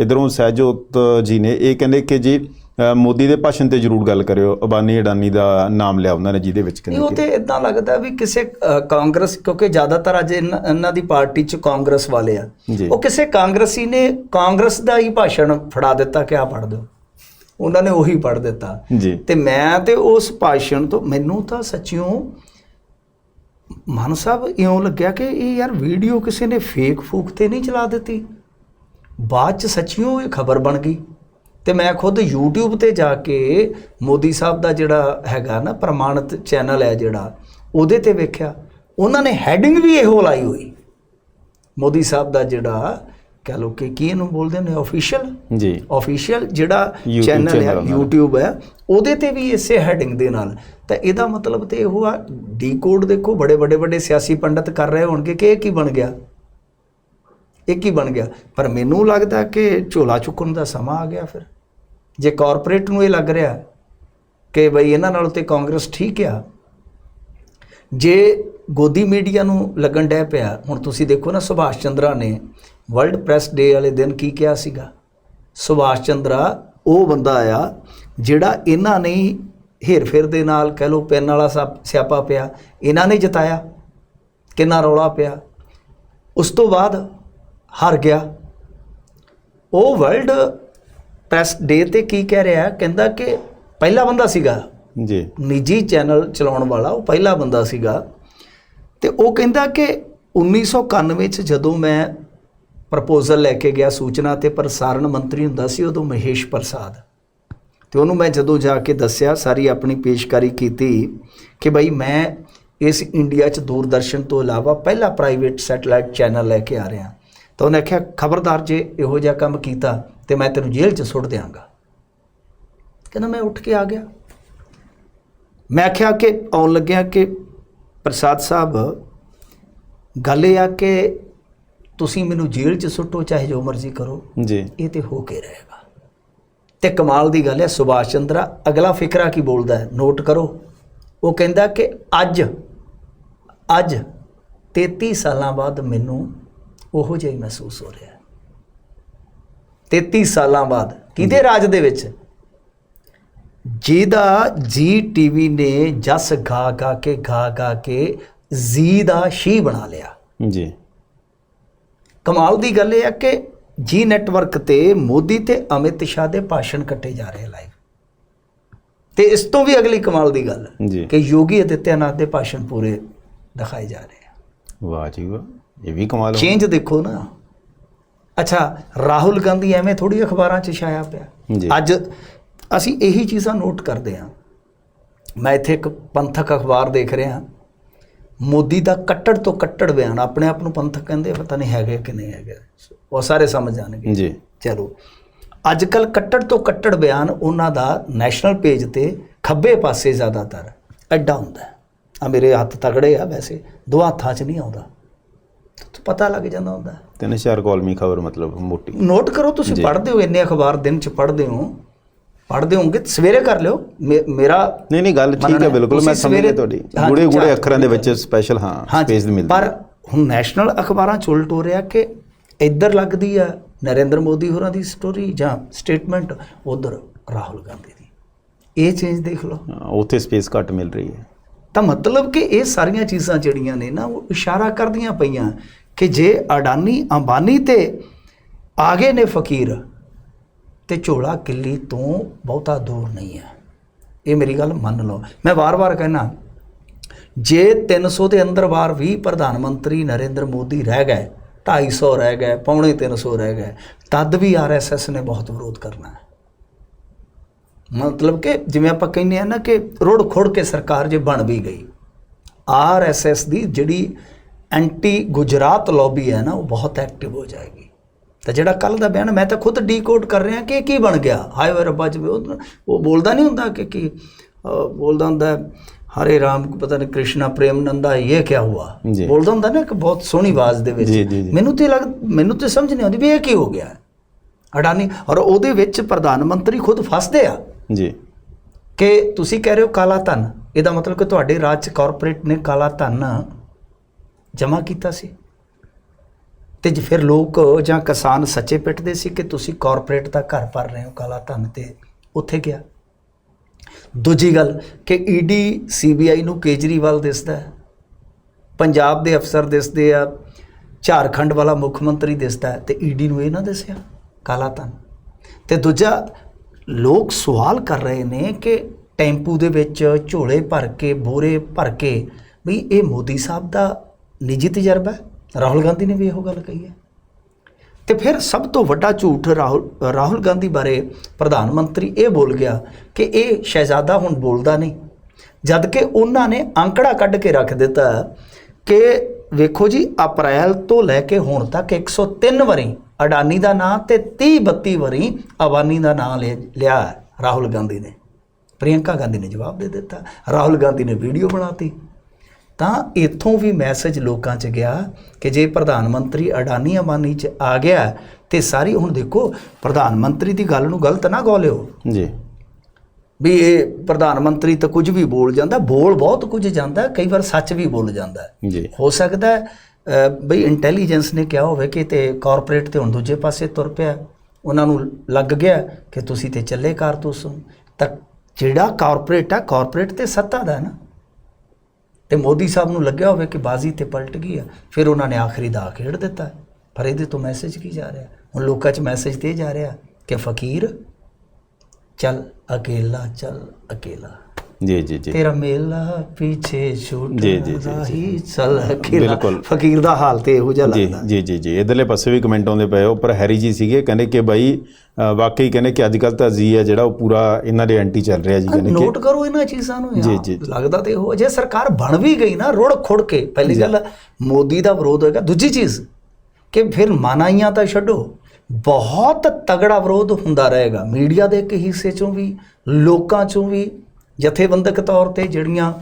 ਇਧਰੋਂ ਸਹਿਜੋਤ ਜੀ ਨੇ ਇਹ ਕਹਿੰਦੇ ਕਿ ਜੀ ਮੋਦੀ ਦੇ ਭਾਸ਼ਣ ਤੇ ਜ਼ਰੂਰ ਗੱਲ ਕਰਿਓ। ਅਬਾਨੀ ਅਡਾਨੀ ਦਾ ਨਾਮ ਲਿਆ ਉਹਨਾਂ ਨੇ ਜਿਹਦੇ ਵਿੱਚ ਨਹੀਂ ਉਹ ਕਹਿੰਦੇ ਤੇ ਇਦਾਂ ਲੱਗਦਾ ਵੀ ਕਿਸੇ ਕਾਂਗਰਸ ਕਿਉਂਕਿ ਜ਼ਿਆਦਾਤਰ ਅੱਜ ਇਹਨਾਂ ਦੀ ਪਾਰਟੀ 'ਚ ਕਾਂਗਰਸ ਵਾਲੇ ਆ। ਉਹ ਕਿਸੇ ਕਾਂਗਰਸੀ ਨੇ ਕਾਂਗਰਸ ਦਾ ਹੀ ਭਾਸ਼ਣ ਫੜਾ ਦਿੱਤਾ ਕਿ ਆ ਪੜ੍ਹ ਦਿਓ। ਉਹਨਾਂ ਨੇ ਉਹੀ ਪੜ੍ਹ ਦਿੱਤਾ। ਤੇ ਮੈਂ ਤੇ ਉਸ ਭਾਸ਼ਣ ਤੋਂ ਮੈਨੂੰ ਤਾਂ ਸੱਚਿਓ ਮਨ ਸਾਹਿਬ ਇਉਂ ਲੱਗਿਆ ਕਿ ਇਹ ਯਾਰ ਵੀਡੀਓ ਕਿਸੇ ਨੇ ਫੇਕ ਫੂਕ ਤੇ ਨਹੀਂ ਚਲਾ ਦਿੱਤੀ। ਬਾਅਦ ਚ ਸੱਚਿਓ ਇਹ ਖਬਰ ਬਣ ਗਈ। ਤੇ ਮੈਂ ਖੁਦ YouTube ਤੇ ਜਾ ਕੇ ਮੋਦੀ ਸਾਹਿਬ ਦਾ ਜਿਹੜਾ ਹੈਗਾ ਨਾ ਪ੍ਰਮਾਣਿਤ ਚੈਨਲ ਹੈ ਜਿਹੜਾ ਉਹਦੇ ਤੇ ਵੇਖਿਆ। ਉਹਨਾਂ ਨੇ ਹੈਡਿੰਗ ਵੀ ਇਹੋ ਲਾਈ ਹੋਈ। ਮੋਦੀ ਸਾਹਿਬ ਦਾ ਜਿਹੜਾ ਕਹ ਲੋ ਕਿ ਕੀ ਇਹਨੂੰ ਬੋਲਦੇ ਨੇ ਆਫੀਸ਼ੀਅਲ ਜੀ। ਆਫੀਸ਼ੀਅਲ ਜਿਹੜਾ ਚੈਨਲ ਹੈ। YouTube ਹੈ ਉਹਦੇ ਤੇ ਵੀ ਇਸੇ ਹੈਡਿੰਗ ਦੇ ਨਾਲ। ਤਾਂ ਇਹਦਾ ਮਤਲਬ ਤੇ ਇਹ ਆ ਡੀਕੋਡ ਦੇਖੋ ਬੜੇ ਵੱਡੇ ਵੱਡੇ ਸਿਆਸੀ ਪੰਡਤ ਕਰ ਰਹੇ ਹੋਣਗੇ ਕਿ ਇਹ ਕੀ ਬਣ ਗਿਆ। ਇਹ ਕੀ ਬਣ ਗਿਆ। ਪਰ ਮੈਨੂੰ ਲੱਗਦਾ ਕਿ ਝੋਲਾ ਚੁੱਕਣ ਦਾ ਸਮਾਂ ਆ ਗਿਆ ਫਿਰ। ਜੇ ਕਾਰਪੋਰੇਟ ਨੂੰ ਇਹ ਲੱਗ ਰਿਹਾ ਕਿ ਬਈ ਇਹਨਾਂ ਨਾਲ ਤੇ ਕਾਂਗਰਸ ਠੀਕ ਆ, ਜੇ ਗੋਦੀ ਮੀਡੀਆ ਨੂੰ ਲੱਗਣ ਡੈ ਪਿਆ, ਹੁਣ ਤੁਸੀਂ ਦੇਖੋ ਨਾ ਸੁਭਾਸ਼ ਚੰਦਰਾ ਨੇ ਵਰਲਡ ਪ੍ਰੈਸ ਡੇ ਵਾਲੇ ਦਿਨ ਕੀ ਕਿਹਾ ਸੀਗਾ? ਸੁਭਾਸ਼ ਚੰਦਰਾ, ਉਹ ਬੰਦਾ ਆ ਜਿਹੜਾ ਇਹਨਾਂ ਨੇ ਹੇਰਫੇਰ ਦੇ ਨਾਲ ਕਹਿ ਲੋ ਪੈਨ ਵਾਲਾ ਸਿਆਪਾ ਪਿਆ, ਇਹਨਾਂ ਨੇ ਜਿਤਾਇਆ, ਕਿੰਨਾ ਰੌਲਾ ਪਿਆ। ਉਸ ਤੋਂ ਬਾਅਦ ਹਾਰ ਗਿਆ। ਉਹ ਵਰਲਡ ਪ੍ਰੈਸ ਡੇ ਤੇ ਕੀ ਕਹਿ ਰਿਹਾ ਕਹਿੰਦਾ ਕਿ ਪਹਿਲਾ ਬੰਦਾ ਸੀਗਾ। ਜੀ। ਨਿੱਜੀ ਚੈਨਲ ਚਲਾਉਣ ਵਾਲਾ ਉਹ ਪਹਿਲਾ ਬੰਦਾ ਸੀਗਾ। ਤੇ ਉਹ ਕਹਿੰਦਾ ਕਿ 1991 ਚ ਜਦੋਂ ਮੈਂ ਪ੍ਰਪੋਜ਼ਲ ਲੈ ਕੇ ਗਿਆ ਸੂਚਨਾ ਤੇ ਪ੍ਰਸਾਰਣ ਮੰਤਰੀ ਹੁੰਦਾ ਸੀ ਉਦੋਂ ਮਹੇਸ਼ ਪ੍ਰਸਾਦ। ਤੇ ਉਹਨੂੰ ਮੈਂ ਜਦੋਂ ਜਾ ਕੇ ਦੱਸਿਆ ਸਾਰੀ ਆਪਣੀ ਪੇਸ਼ਕਾਰੀ ਕੀਤੀ ਕਿ ਭਾਈ ਮੈਂ ਇਸ ਇੰਡੀਆ 'ਚ ਦੂਰਦਰਸ਼ਨ ਤੋਂ ਇਲਾਵਾ ਪਹਿਲਾ ਪ੍ਰਾਈਵੇਟ ਸੈਟੇਲਾਈਟ ਚੈਨਲ ਲੈ ਕੇ ਆ ਰਿਹਾ। ਤਾਂ ਉਹਨੇ ਆਖਿਆ ਖਬਰਦਾਰ ਜੇ ਇਹੋ ਜਿਹਾ ਕੰਮ ਕੀਤਾ ਤੇ ਮੈਂ ਤੈਨੂੰ ਜੇਲ੍ਹ 'ਚ ਸੁੱਟ ਦਿਆਂਗਾ। ਕਹਿੰਦਾ ਮੈਂ ਉੱਠ ਕੇ ਆ ਗਿਆ। ਮੈਂ ਆਖਿਆ ਕਿ ਆਉਣ ਲੱਗਿਆ ਕਿ ਪ੍ਰਸਾਦ ਸਾਹਿਬ ਗੱਲ ਇਹ ਆ ਕਿ ਤੁਸੀਂ ਮੈਨੂੰ ਜੇਲ੍ਹ 'ਚ ਸੁੱਟੋ ਚਾਹੇ ਜੋ ਮਰਜ਼ੀ ਕਰੋ। ਜੀ। ਇਹ ਤੇ ਹੋ ਕੇ ਰਹੇਗਾ। ਤੇ ਕਮਾਲ ਦੀ ਗੱਲ ਹੈ ਸੁਭਾਸ਼ ਚੰਦਰਾ ਅਗਲਾ ਫਿਕਰਾ ਕੀ ਬੋਲਦਾ ਹੈ? ਨੋਟ ਕਰੋ। ਉਹ ਕਹਿੰਦਾ ਕਿ ਅੱਜ ਅੱਜ 33 ਸਾਲਾਂ ਬਾਅਦ ਮੈਨੂੰ ਉਹੋ ਜਿਹਾ ਹੀ ਮਹਿਸੂਸ ਹੋ ਰਿਹਾ ਹੈ। 33 ਸਾਲਾਂ ਬਾਅਦ ਕਿਹਦੇ ਰਾਜ ਦੇ ਵਿੱਚ? ਜਿਹਦਾ ਜੀ ਟੀਵੀ ਨੇ ਜਸ ਗਾ ਗਾ ਕੇ ਗਾ ਗਾ ਕੇ ਜੀ ਦਾ ਸ਼ੀ ਬਣਾ ਲਿਆ। ਜੀ। ਕਮਾਲ ਦੀ ਗੱਲ ਇਹ ਹੈ ਕਿ ਜੀ ਨੈਟਵਰਕ ਤੇ ਮੋਦੀ ਤੇ ਅਮਿਤ ਸ਼ਾਹ ਦੇ ਭਾਸ਼ਣ ਕੱਟੇ ਜਾ ਰਹੇ ਲਾਈਵ ਤੇ ਇਸ ਤੋਂ ਵੀ ਅਗਲੀ ਕਮਾਲ ਦੀ ਗੱਲ ਕਿ ਯੋਗੀ ਆਦਿੱਤਿਆਨਾਥ ਦੇ ਭਾਸ਼ਣ ਪੂਰੇ ਦਿਖਾਏ ਜਾ ਰਹੇ ਆ। ਵਾਹ ਜੀ ਵਾਹ। ਇਹ ਵੀ ਕਮਾਲ ਹੋ ਚੇਂਜ ਦੇਖੋ ਨਾ। ਅੱਛਾ ਰਾਹੁਲ ਗਾਂਧੀ ਐਵੇਂ ਥੋੜੀ ਅਖਬਾਰਾਂ 'ਚ ਛਾਇਆ ਪਿਆ। ਅੱਜ ਅਸੀਂ ਇਹੀ ਚੀਜ਼ਾਂ ਨੋਟ ਕਰਦੇ ਹਾਂ। ਮੈਂ ਇੱਥੇ ਇੱਕ ਪੰਥਕ ਅਖਬਾਰ ਦੇਖ ਰਿਹਾ। ਮੋਦੀ ਦਾ ਕੱਟੜ ਤੋਂ ਕੱਟੜ ਬਿਆਨ ਆਪਣੇ ਆਪ ਨੂੰ ਪੰਥਕ ਕਹਿੰਦੇ ਪਤਾ ਨਹੀਂ ਹੈਗੇ ਕਿ ਨਹੀਂ ਹੈਗੇ। ਉਹ ਸਾਰੇ ਸਮਝ ਜਾਣਗੇ। ਜੀ। ਚਲੋ। ਅੱਜ ਕੱਲ ਕੱਟੜ ਤੋਂ ਕੱਟੜ ਬਿਆਨ ਉਹਨਾਂ ਦਾ ਨੈਸ਼ਨਲ ਪੇਜ ਤੇ ਖੱਬੇ ਪਾਸੇ ਜ਼ਿਆਦਾਤਰ ਐਡਾ ਹੁੰਦਾ। ਆ ਮੇਰੇ ਹੱਥ ਤਗੜੇ ਆ ਵੈਸੇ। ਦੋ ਹੱਥਾਂ 'ਚ ਨਹੀਂ ਆਉਂਦਾ। ਪਤਾ ਲੱਗ ਜਾਂਦਾ ਹੁੰਦਾ। ਤਿੰਨ ਚਾਰ ਕਾਲਮੀ ਖਬਰ ਮਤਲਬ ਮੋਟੀ। ਨੋਟ ਕਰੋ ਤੁਸੀਂ। ਪੜ੍ਹਦੇ ਹੋ ਇੰਨੇ ਅਖਬਾਰ ਦਿਨ 'ਚ ਪੜ੍ਹਦੇ ਹੋ। ਪੜ੍ਹਦੇ ਹੋਗੇ ਸਵੇਰੇ ਕਰ ਲਿਓ। ਮੇਰਾ ਨਹੀਂ ਨਹੀਂ ਗੱਲ ਠੀਕ ਹੈ। ਬਿਲਕੁਲ ਮੈਂ ਸਮਝ ਗਿਆ ਤੁਹਾਡੀ। ਗੂੜੇ ਗੂੜੇ ਅੱਖਰਾਂ ਦੇ ਵਿੱਚ ਸਪੈਸ਼ਲ ਹਾਂ ਸਪੇਸ ਮਿਲਦੀ ਪਰ। ਹੁਣ ਨੈਸ਼ਨਲ ਅਖਬਾਰਾਂ ਚ ਉਲਟ ਹੋ ਰਿਹਾ ਕਿ ਇੱਧਰ ਲੱਗਦੀ ਆ ਨਰਿੰਦਰ ਮੋਦੀ ਹੋਰਾਂ ਦੀ ਸਟੋਰੀ ਜਾਂ ਸਟੇਟਮੈਂਟ ਉਧਰ ਰਾਹੁਲ ਗਾਂਧੀ ਦੀ। ਇਹ ਚੇਂਜ ਦੇਖ ਲਓ। ਉੱਥੇ ਸਪੇਸ ਘੱਟ ਮਿਲ ਰਹੀ ਹੈ। ਤਾਂ ਮਤਲਬ ਕਿ ਇਹ ਸਾਰੀਆਂ ਚੀਜ਼ਾਂ ਜਿਹੜੀਆਂ ਨੇ ਨਾ ਉਹ ਇਸ਼ਾਰਾ ਕਰਦੀਆਂ ਪਈਆਂ। ਕਿ ਜੇ ਅਡਾਨੀ, ਅੰਬਾਨੀ ਤੇ ਆ ਗਏ ਨੇ ਫਕੀਰ, ਤੇ ਝੋਲਾ ਕਿੱਲੀ ਤੋਂ ਬਹੁਤਾ ਦੂਰ ਨਹੀਂ ਹੈ। ਇਹ ਮੇਰੀ ਗੱਲ ਮੰਨ ਲਓ। ਮੈਂ ਵਾਰ-ਵਾਰ ਕਹਿਣਾ ਜੇ 300 ਦੇ ਅੰਦਰ ਵਾਰ ਵੀ ਪ੍ਰਧਾਨ ਮੰਤਰੀ ਨਰਿੰਦਰ ਮੋਦੀ ਰਹਿ ਗਏ 250 ਰਹਿ ਗਏ, ਪੌਣੇ 300 ਰਹਿ ਗਏ, ਤਦ ਵੀ ਆਰਐਸਐਸ ਨੇ ਬਹੁਤ ਵਿਰੋਧ ਕਰਨਾ ਹੈ। ਮਤਲਬ ਕਿ ਜਿਵੇਂ ਆਪਾਂ ਕਹਿੰਦੇ ਆ ਨਾ ਕਿ ਰੋੜ ਖੋੜ ਕੇ ਸਰਕਾਰ ਜੇ ਬਣ ਵੀ ਗਈ ਆਰਐਸਐਸ ਦੀ ਜਿਹੜੀ ਐਂਟੀ ਗੁਜਰਾਤ ਲੌਬੀ ਹੈ ਨਾ ਉਹ ਬਹੁਤ ਐਕਟਿਵ ਹੋ ਜਾਏਗੀ। ਤਾਂ ਜਿਹੜਾ ਕੱਲ ਦਾ ਬਿਆਨ ਮੈਂ ਤਾਂ ਖੁਦ ਡੀਕੋਡ ਕਰ ਰਿਹਾ ਕਿ ਕੀ ਬਣ ਗਿਆ? ਹਾਏ ਓਏ ਰੱਬਾ ਜੀ ਉਹ ਉਹ ਬੋਲਦਾ ਨਹੀਂ ਹੁੰਦਾ ਕਿ ਕੀ ਬੋਲਦਾ ਹੁੰਦਾ ਹਰੇ ਰਾਮ ਪਤਾ ਨਹੀਂ ਕ੍ਰਿਸ਼ਨਾ ਪ੍ਰੇਮ ਨੰਦਾ ਇਹ ਕੀ ਹੁਆ। ਬੋਲਦਾ ਹੁੰਦਾ ਨਾ ਕਿ ਬਹੁਤ ਸੋਹਣੀ ਆਵਾਜ਼ ਦੇ ਵਿੱਚ। ਮੈਨੂੰ ਤੇ ਲੱਗ ਮੈਨੂੰ ਤੇ ਸਮਝ ਨਹੀਂ ਆਉਂਦੀ ਵੀ ਇਹ ਕੀ ਹੋ ਗਿਆ। ਅਡਾਨੀ ਔਰ ਉਹਦੇ ਵਿੱਚ ਪ੍ਰਧਾਨ ਮੰਤਰੀ ਖੁਦ ਫਸਦੇ ਆ। ਜੀ। ਕਿ ਤੁਸੀਂ ਕਹਿ ਰਹੇ ਹੋ ਕਾਲਾ ਧਨ। ਇਹਦਾ ਮਤਲਬ ਕਿ ਤੁਹਾਡੇ ਰਾਜ ਚ ਕਾਰਪੋਰੇਟ ਨੇ ਕਾਲਾ ਧਨ ਜਮ੍ਹਾਂ ਕੀਤਾ ਸੀ? ਤੇ ਜੇ ਫਿਰ ਲੋਕ ਜਾਂ ਕਿਸਾਨ ਸੱਚੇ ਪਿੱਟਦੇ ਸੀ ਕਿ ਤੁਸੀਂ ਕਾਰਪੋਰੇਟ ਦਾ ਘਰ ਭਰ ਰਹੇ ਹੋ ਕਾਲਾ ਧਨ ਤੇ ਉੱਥੇ ਗਿਆ? ਦੂਜੀ ਗੱਲ ਕਿ ਈਡੀ ਸੀਬੀਆਈ ਨੂੰ ਕੇਜਰੀਵਾਲ ਦਿਸਦਾ ਹੈ। ਪੰਜਾਬ ਦੇ ਅਫਸਰ ਦਿਸਦੇ ਆ, ਝਾਰਖੰਡ ਵਾਲਾ ਮੁੱਖ ਮੰਤਰੀ ਦਿਸਦਾ ਹੈ ਤੇ ਈਡੀ ਨੂੰ ਇਹ ਨਾ ਦਿਸਿਆ, ਕਾਲਾ ਧਨ। ਤੇ ਦੂਜਾ, ਲੋਕ ਸਵਾਲ ਕਰ ਰਹੇ ਨੇ ਕਿ ਟੈਂਪੂ ਦੇ ਵਿੱਚ ਝੋਲੇ ਭਰ ਕੇ, ਬੋਰੇ ਭਰ ਕੇ ਵੀ ਇਹ ਮੋਦੀ ਸਾਹਿਬ ਦਾ ਨਿੱਜੀ ਤਜਰਬਾ ਰਾਹੁਲ ਗਾਂਧੀ ਨੇ ਵੀ ਇਹੋ ਗੱਲ ਕਹੀ ਹੈ। ਤੇ ਫਿਰ ਸਭ ਤੋਂ ਵੱਡਾ ਝੂਠ ਰਾਹੁਲ ਰਾਹੁਲ ਗਾਂਧੀ ਬਾਰੇ ਪ੍ਰਧਾਨ ਮੰਤਰੀ ਇਹ ਬੋਲ ਗਿਆ ਕਿ ਇਹ ਸ਼ਹਿਜ਼ਾਦਾ ਹੁਣ ਬੋਲਦਾ ਨਹੀਂ। ਜਦ ਕਿ ਉਹਨਾਂ ਨੇ ਅੰਕੜਾ ਕੱਢ ਕੇ ਰੱਖ ਦਿੱਤਾ ਕਿ ਵੇਖੋ ਜੀ, ਅਪ੍ਰੈਲ ਤੋਂ ਲੈ ਕੇ ਹੁਣ ਤੱਕ 103 ਵਾਰੀ ਅਡਾਨੀ ਦਾ ਨਾਂ ਤੇ 30 32 ਵਾਰੀ ਅਬਾਨੀ ਦਾ ਨਾਂ ਲਿ- ਲਿਆ ਰਾਹੁਲ ਗਾਂਧੀ ਨੇ। ਪ੍ਰਿਯੰਕਾ ਗਾਂਧੀ ਨੇ ਜਵਾਬ ਦੇ ਦਿੱਤਾ। ਰਾਹੁਲ ਗਾਂਧੀ ਨੇ ਵੀਡੀਓ ਬਣਾਤੀ। ਤਾਂ ਇੱਥੋਂ ਵੀ ਮੈਸੇਜ ਲੋਕਾਂ 'ਚ ਗਿਆ ਕਿ ਜੇ ਪ੍ਰਧਾਨ ਮੰਤਰੀ ਅਡਾਨੀ ਅਬਾਨੀ 'ਚ ਆ ਗਿਆ ਤੇ ਸਾਰੀ ਹੁਣ ਦੇਖੋ ਪ੍ਰਧਾਨ ਮੰਤਰੀ ਦੀ ਗੱਲ ਨੂੰ ਗਲਤ ਨਾ ਗੋਲਿਓ ਜੀ ਵੀ ਇਹ ਪ੍ਰਧਾਨ ਮੰਤਰੀ ਤਾਂ ਕੁਝ ਵੀ ਬੋਲ ਜਾਂਦਾ ਬੋਲ ਬਹੁਤ ਕੁਝ ਜਾਂਦਾ ਕਈ ਵਾਰ ਸੱਚ ਵੀ ਬੋਲ ਜਾਂਦਾ। ਜੀ ਹੋ ਸਕਦਾ ਬਈ ਇੰਟੈਲੀਜੈਂਸ ਨੇ ਕਿਹਾ ਹੋਵੇ ਕਿ ਤੇ ਕਾਰਪੋਰੇਟ ਤੇ ਹੁਣ ਦੂਜੇ ਪਾਸੇ ਤੁਰ ਪਿਆ ਉਹਨਾਂ ਨੂੰ ਲੱਗ ਗਿਆ ਕਿ ਤੁਸੀਂ ਤੇ ਚੱਲੇ ਕਾਰਤੂਸ। ਤਾਂ ਜਿਹੜਾ ਕਾਰਪੋਰੇਟ ਆ ਕਾਰਪੋਰੇਟ ਤੇ ਸੱਤਾ ਦਾ ਨਾ ਤੇ ਮੋਦੀ ਸਾਹਿਬ ਨੂੰ ਲੱਗਿਆ ਹੋਵੇ ਕਿ ਬਾਜ਼ੀ ਤੇ ਪਲਟ ਗਈ ਆ, ਫਿਰ ਉਹਨਾਂ ਨੇ ਆਖਰੀ ਦਾ ਖੇਡ ਦਿੱਤਾ। ਪਰ ਇਹਦੇ ਤੋਂ ਮੈਸੇਜ ਕੀ ਜਾ ਰਿਹਾ? ਹੁਣ ਲੋਕਾਂ 'ਚ ਮੈਸੇਜ ਤੇ ਜਾ ਰਿਹਾ ਕਿ ਫਕੀਰ, ਚੱਲ ਅਕੇਲਾ ਚੱਲ ਅਕੇਲਾ। ਜੀ ਜੀ ਜੀ। ਤੇਰਾ ਮੇਲਾ ਪਿੱਛੇ ਛੁੱਟ ਜੀ, ਜੀ, ਜੀ, ਰਹੀ ਚੱਲ ਅਕੇਲਾ ਬਿਲਕੁਲ। ਫਕੀਰ ਦਾ ਹਾਲ ਤੇ ਇਹੋ ਜਿਹਾ ਜੀ ਲੱਗਦਾ। ਜੀ ਜੀ ਜੀ। ਇਧਰਲੇ ਪਾਸੇ ਵੀ ਕਮੈਂਟ ਆਉਂਦੇ ਪਏ ਉੱਪਰ ਹੈਰੀ ਜੀ ਸੀਗੇ ਕਹਿੰਦੇ ਕਿ ਬਾਈ ਅ, ਵਾਕਈ ਕਹਿੰਦੇ ਕਿ ਅੱਜ ਕੱਲ ਤਾਂ ਜੀ ਹੈ ਜਿਹੜਾ ਉਹ ਪੂਰਾ ਇਹਨਾਂ ਦੇ ਐਂਟੀ ਚੱਲ ਰਿਹਾ ਜੀ ਕਹਿੰਦੇ ਕਿ ਨੋਟ ਕਰੋ ਇਹਨਾਂ ਚੀਜ਼ਾਂ ਨੂੰ ਜੀ, ਯਾਰ। ਜੀ। ਲੱਗਦਾ ਤੇ ਉਹ ਜੇ ਸਰਕਾਰ ਬਣ ਵੀ ਗਈ ਨਾ ਰੁੜ ਖੁੜ ਕੇ ਪਹਿਲੀ ਗੱਲ ਮੋਦੀ ਦਾ ਵਿਰੋਧ ਹੋਏਗਾ। ਦੂਜੀ ਚੀਜ਼ ਕਿ ਫਿਰ ਮਨਾਈਆਂ ਤਾਂ ਛੱਡੋ। ਬਹੁਤ ਤਗੜਾ ਵਿਰੋਧ ਹੁੰਦਾ ਰਹੇਗਾ। ਮੀਡੀਆ ਦੇ ਇੱਕ ਹਿੱਸੇ ਚੋਂ ਵੀ ਲੋਕਾਂ ਚੋਂ ਵੀ ਜਥੇਬੰਦਕ ਤੌਰ ਤੇ ਜਿਹੜੀਆਂ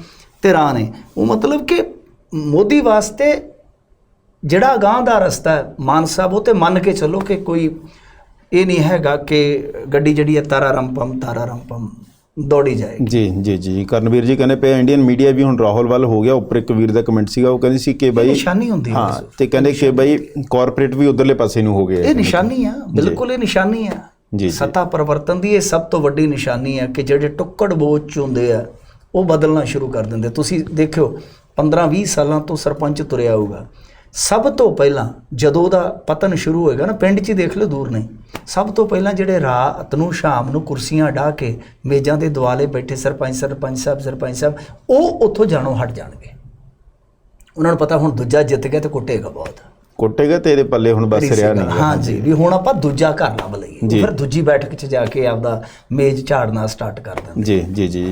ਧਿਰਾਂ ਨੇ ਉਹ ਮਤਲਬ ਕਿ ਮੋਦੀ ਵਾਸਤੇ ਜਿਹੜਾ ਗਾਂ ਦਾ ਰਸਤਾ ਹੈ ਮਾਨ ਸਾਹਿਬ ਉਹ ਤੇ ਮੰਨ ਕੇ ਚੱਲੋ ਕਿ ਕੋਈ ਇਹ ਨਹੀਂ ਹੈਗਾ ਕਿ ਗੱਡੀ ਜਿਹੜੀ ਹੈ ਤਾਰਾ ਰੰਪਮ ਤਾਰਾ ਰੰਪਮ ਦੌੜੀ ਜਾਏਗੀ ਜੀ ਜੀ ਜੀ। ਕਰਨਵੀਰ ਜੀ ਕਹਿੰਦੇ ਪਏ ਇੰਡੀਅਨ ਮੀਡੀਆ ਵੀ ਹੁਣ ਰਾਹੁਲ ਵੱਲ ਹੋ ਗਿਆ ਉੱਪਰ ਇੱਕ ਵੀਰ ਦਾ ਕਮੈਂਟ ਸੀਗਾ ਉਹ ਕਹਿੰਦੀ ਸੀ ਕਿ ਬਾਈ ਨਿਸ਼ਾਨੀ ਹੁੰਦੀ ਹੈ ਹਾਂ ਤੇ ਕਹਿੰਦੇ ਕਿ ਬਾਈ ਕਾਰਪੋਰੇਟ ਵੀ ਉਧਰਲੇ ਪਾਸੇ ਨੂੰ ਹੋ ਗਏ ਇਹ ਨਿਸ਼ਾਨੀ ਆ ਬਿਲਕੁਲ ਇਹ ਨਿਸ਼ਾਨੀ ਆ। ਜੀ ਜੀ। ਸੱਤਾ ਪਰਿਵਰਤਨ ਦੀ ਇਹ ਸਭ ਤੋਂ ਵੱਡੀ ਨਿਸ਼ਾਨੀ ਹੈ ਕਿ ਜਿਹੜੇ ਟੁੱਕੜ ਬੋਚ ਹੁੰਦੇ ਆ, ਉਹ ਬਦਲਣਾ ਸ਼ੁਰੂ ਕਰ ਦਿੰਦੇ। ਤੁਸੀਂ ਦੇਖਿਓ 15-20 ਸਾਲਾਂ ਤੋਂ ਸਰਪੰਚ ਤੁਰਿਆ ਹੋਊਗਾ। ਸਭ ਤੋਂ ਪਹਿਲਾਂ ਜਦੋਂ ਦਾ ਪਤਨ ਸ਼ੁਰੂ ਹੋਏਗਾ ਨਾ, ਪਿੰਡ 'ਚ ਹੀ ਦੇਖ ਲਓ ਦੂਰ ਨਹੀਂ। ਸਭ ਤੋਂ ਪਹਿਲਾਂ ਜਿਹੜੇ ਰਾਤ ਨੂੰ ਸ਼ਾਮ ਨੂੰ ਕੁਰਸੀਆਂ ਢਾ ਕੇ ਮੇਜ਼ਾਂ ਦੇ ਦੁਆਲੇ ਬੈਠੇ ਸਰਪੰਚ ਸਰਪੰਚ ਸਾਹਿਬ ਸਰਪੰਚ ਸਾਹਿਬ, ਉਹ ਉੱਥੋਂ ਜਾਣੋਂ ਹਟ ਜਾਣਗੇ। ਉਹਨਾਂ ਨੂੰ ਪਤਾ ਹੁਣ ਦੂਜਾ ਜਿੱਤ ਗਿਆ ਤੇ ਕੁੱਟੇਗਾ ਬਹੁਤ। ਕੁੱਟੇਗਾ ਤੇ ਇਹਦੇ ਪੱਲੇ ਹੁਣ ਬਸ ਰਿਹਾ ਨਹੀਂ ਹਾਂ ਜੀ ਵੀ ਹੁਣ ਆਪਾਂ ਦੂਜਾ ਘਰ ਲੱਭ ਲਈਏ। ਫਿਰ ਦੂਜੀ ਬੈਠਕ 'ਚ ਜਾ ਕੇ ਆਪਦਾ ਮੇਜ਼ ਝਾੜਨਾ ਸਟਾਰਟ ਕਰ ਦਿੰਦੇ ਜੀ ਜੀ ਜੀ।